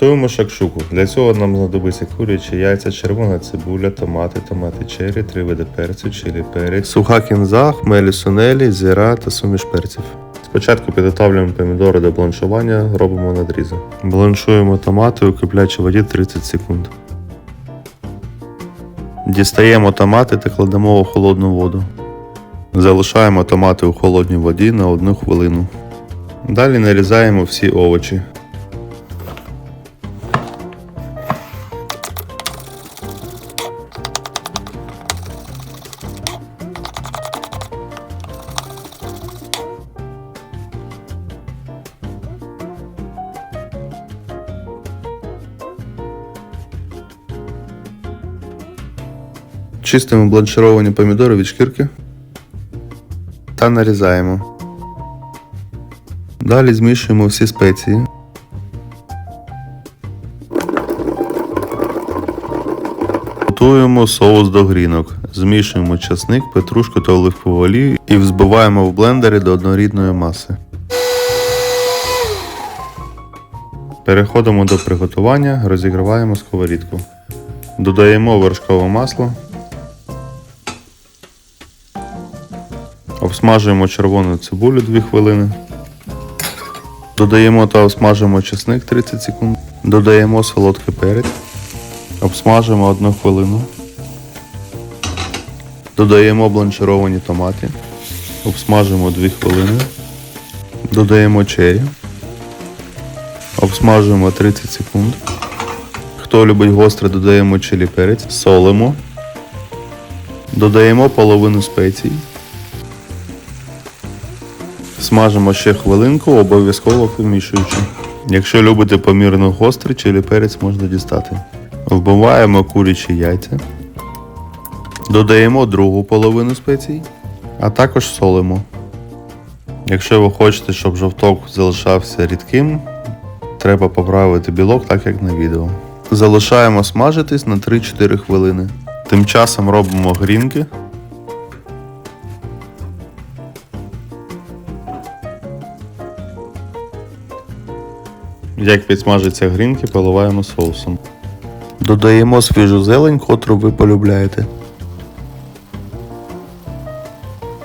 Готуємо шакшуку. Для цього нам знадобиться курячі яйця, червона цибуля, томати, томати черрі, три види перцю, чилі перець, суха кінза, хмелі сунелі, зіра та суміш перців. Спочатку підготовлюємо помідори до бланшування, робимо надрізи. Бланшуємо томати у киплячій воді 30 секунд. Дістаємо томати та кладемо у холодну воду. Залишаємо томати у холодній воді на 1 хвилину. Далі нарізаємо всі овочі. Чистимо бланшировані помідори від шкірки та нарізаємо. Далі змішуємо всі спеції. Готуємо соус до грінок. Змішуємо часник, петрушку та оливкову олію і взбиваємо в блендері до однорідної маси. Переходимо до приготування, розігріваємо сковорідку. Додаємо вершкове масло. Обсмажуємо червону цибулю 2 хвилини. Додаємо та обсмажуємо чесник 30 секунд. Додаємо солодкий перець. Обсмажуємо 1 хвилину. Додаємо бланшировані томати. Обсмажуємо 2 хвилини. Додаємо чері. Обсмажуємо 30 секунд. Хто любить гостре, додаємо чилі перець. Солимо. Додаємо половину спецій. Смажимо ще хвилинку, обов'язково вимішуючи. Якщо любите помірно гострий, чилі перець можна дістати. Вбиваємо курячі яйця. Додаємо другу половину спецій, а також солимо. Якщо ви хочете, щоб жовток залишався рідким, треба поправити білок, так як на відео. Залишаємо смажитись на 3-4 хвилини. Тим часом робимо грінки. Як підсмажаться грінки, поливаємо соусом. Додаємо свіжу зелень, котру ви полюбляєте.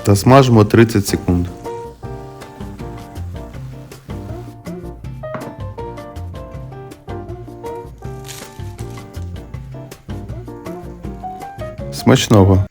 Та смажимо 30 секунд. Смачного!